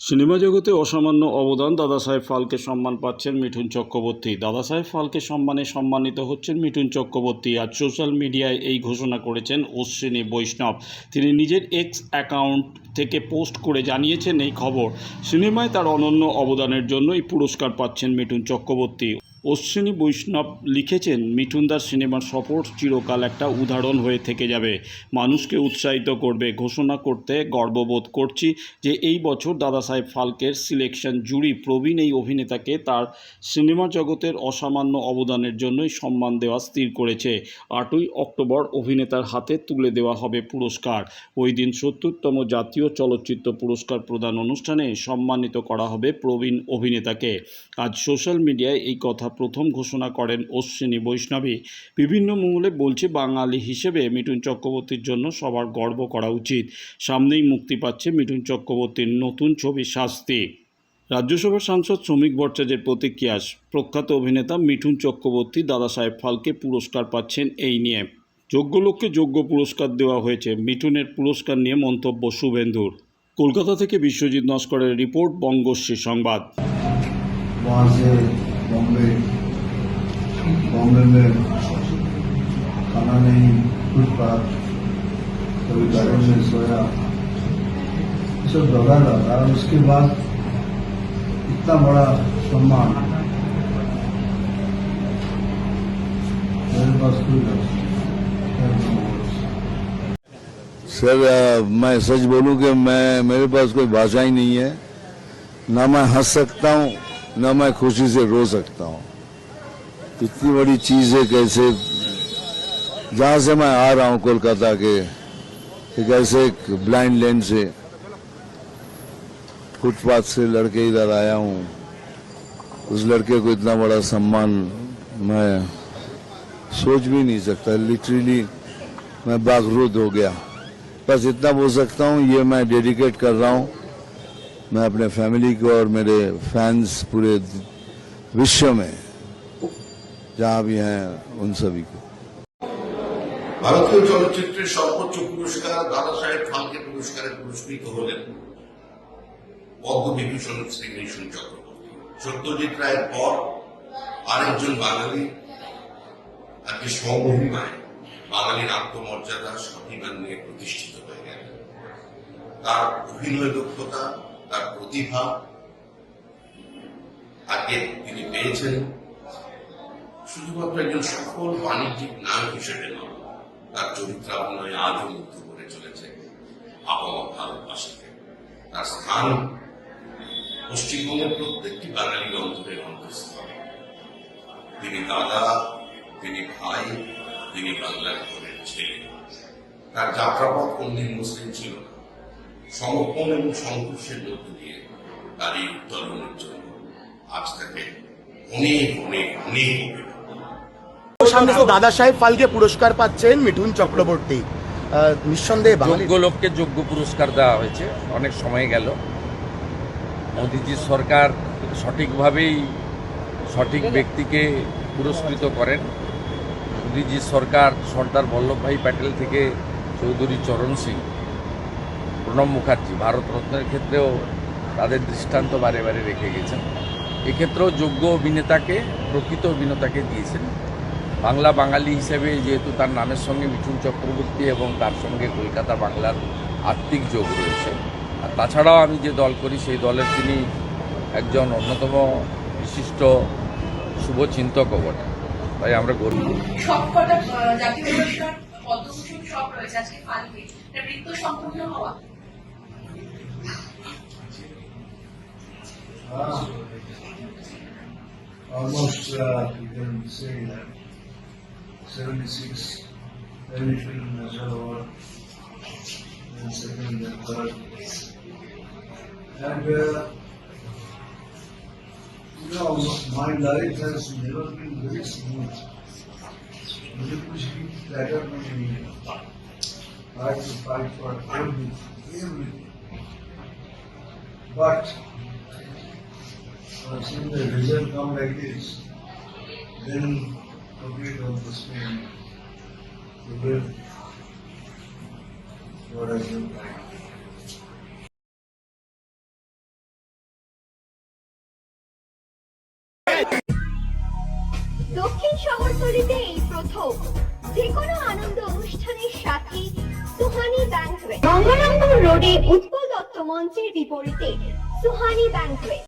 Cinema জগতে অসামান্য অবদান দাদা সাহেব ফালকে সম্মান পাচ্ছেন মিঠুন চক্রবর্তী। দাদা সাহেব ফালকে সম্মানে সম্মানিত হচ্ছেন মিঠুন চক্রবর্তী আর সোশ্যাল মিডিয়ায় এই ঘোষণা করেছেন অশ্বিনী বৈষ্ণব। তিনি নিজের এক্স অ্যাকাউন্ট থেকে পোস্ট করে জানিয়েছেন এই খবর। সিনেমায় তার অনন্য অবদানের জন্য এই পুরস্কার পাচ্ছেন মিঠুন চক্রবর্তী। অশ্বিনী বৈষ্ণব লিখেছেন, মিঠুনদার সিনেমার সফর চিরকাল একটা উদাহরণ হয়ে থেকে যাবে। মানুষকে উৎসাহিত করবে, ঘোষণা করতে গর্ববোধ করছি যে এই বছর দাদা সাহেব ফালকের সিলেকশন জুরি প্রবীণ এই অভিনেতাকে তার সিনেমা জগতের অসামান্য অবদানের জন্যই সম্মান দেওয়া স্থির করেছে। আটই অক্টোবর অভিনেতার হাতে তুলে দেওয়া হবে পুরস্কার। ওই দিন সত্তরতম জাতীয় চলচ্চিত্র পুরস্কার প্রদান অনুষ্ঠানে সম্মানিত করা হবে প্রবীণ অভিনেতাকে। আজ সোশ্যাল মিডিয়ায় এই কথা প্রথম ঘোষণা করেন অশ্বিনী বৈষ্ণবী। বিভিন্ন মহলে বলছে বাঙালি হিসেবে মিঠুন চক্রবর্তীর জন্য সবার গর্ব করা উচিত। সামনেই মুক্তি পাচ্ছে মিঠুন চক্রবর্তীর নতুন ছবি শাস্তি। রাজ্যসভার সাংসদ শ্রমিক ভট্টাচার্যের প্রতিক্রিয়া, প্রখ্যাত অভিনেতা মিঠুন চক্রবর্তী দাদা সাহেব ফালকে পুরস্কার পাচ্ছেন এই নিয়ে। যোগ্য লোককে যোগ্য পুরস্কার দেওয়া হয়েছে, মিঠুনের পুরস্কার নিয়ে মন্তব্য শুভেন্দুর। কলকাতা থেকে বিশ্বজিৎ নস্করের রিপোর্ট, বঙ্গশ্রী সংবাদ। बॉम्बे बॉम्बे में खाना नहीं, फुटपाथ, कभी गार्डन में सोया। सब दौरा रहा और उसके बाद इतना बड़ा सम्मान। मेरे पास कोई। सर मैं सच बोलूँ कि मैं, मेरे पास कोई भाषा ही नहीं है। ना मैं हंस सकता हूँ ना मैं खुशी से रो सकता हूँ। इतनी बड़ी चीज़ है कैसे? जहाँ से मैं आ रहा हूँ कोलकाता के एक ऐसे एक ब्लाइंड लैंड से फुटपाथ से लड़के इधर आया हूँ। उस लड़के को इतना बड़ा सम्मान मैं सोच भी नहीं सकता। लिटरली मैं बागरूद हो गया। बस इतना बोल सकता हूँ, ये मैं डेडिकेट कर रहा हूँ। मैं अपने फैमिली को और मेरे फैंस पूरे विश्व में जहाँ भी हैं उन सभी को ভারতীয় চলচ্চিত্রের সর্বোচ্চ পুরস্কার দাদা সাহেব ফালকে পুরস্কারে পুরস্কৃত হলেন পদ্মবিভূষণ শ্রী মিশন চক্রবর্তী সত্যজিৎ রায়ের পর আরেকজন বাঙালি আজকে সমভূমিমায় বাঙালির আত্মমর্যাদা স্বাভিমান নিয়ে প্রতিষ্ঠিত হয়ে গেল তার অভিনয় দক্ষতা তার প্রতিভা আজকে তিনি পেয়েছেন। শুধুমাত্র একজন সফল বাণিজ্যিক নায়ক হিসেবে নয়, তার চরিত্রাভিনয় আজও মুগ্ধ করে চলেছে আবহাওয়া ভারতবাসীকে। তার স্থান পশ্চিমবঙ্গের প্রত্যেকটি বাঙালির অন্তরের অন্তঃস্থলে তিনি দাদা, তিনি ভাই, তিনি বাংলার ঘরের ছেলে। তার যাত্রাপথ কোনদিন মুসলিম ছিল না। সমর্পণ এবং সংঘর্ষের মধ্য দিয়ে তার এই উত্তরণের জন্য আজ তাকে অনেক অনেক অনেক দাদা সাহেব ফালকে পুরস্কার পাচ্ছেন মিঠুন চক্রবর্তী। নিঃসন্দেহে যোগ্য লোককে যোগ্য পুরস্কার দেওয়া হয়েছে। অনেক সময় গেল। মোদিজি সরকার সঠিকভাবেই সঠিক ব্যক্তিকে পুরস্কৃত করেন। মোদিজি সরকার সর্দার বল্লভভাই প্যাটেল থেকে চৌধুরী চরণ সিং। প্রণব মুখার্জি ভারতরত্নের ক্ষেত্রেও তাদের দৃষ্টান্ত বারে বারে রেখে গেছেন। এক্ষেত্রেও যোগ্য অভিনেতাকে, প্রকৃত অভিনেতাকে দিয়েছেন। বাংলা বাঙালি হিসেবে যেহেতু তার নামের সঙ্গে মিঠুন চক্রবর্তী এবং তার সঙ্গে কলকাতা বাংলার আত্মিক যোগ রয়েছে। আর তাছাড়াও আমি যে দল করি, সেই দলের তিনি একজন অন্যতম বিশিষ্ট শুভচিন্তকও বটে। তাই আমরা গর্ব সবকটা জাতীয় পদ্মভূষণ সব রয়েছে। আজকে সম্পূর্ণ হওয়া। almost uh, you can say that 76 every film national award and second and third and uh, you know my life has never been very smooth मुझे कुछ भी प्लेटर में नहीं है I have to fight for everything, everything. But I've seen the result come like this, then complete on the screen. You will, what look like. দক্ষিণ শহরতলিতে এই প্রথম যে কোনো আনন্দ অনুষ্ঠানের সাথে সুহানি ব্যাংকুয়েট গঙ্গারামপুর রোডে উৎপল দত্ত মঞ্চের বিপরীতে Suhani banquet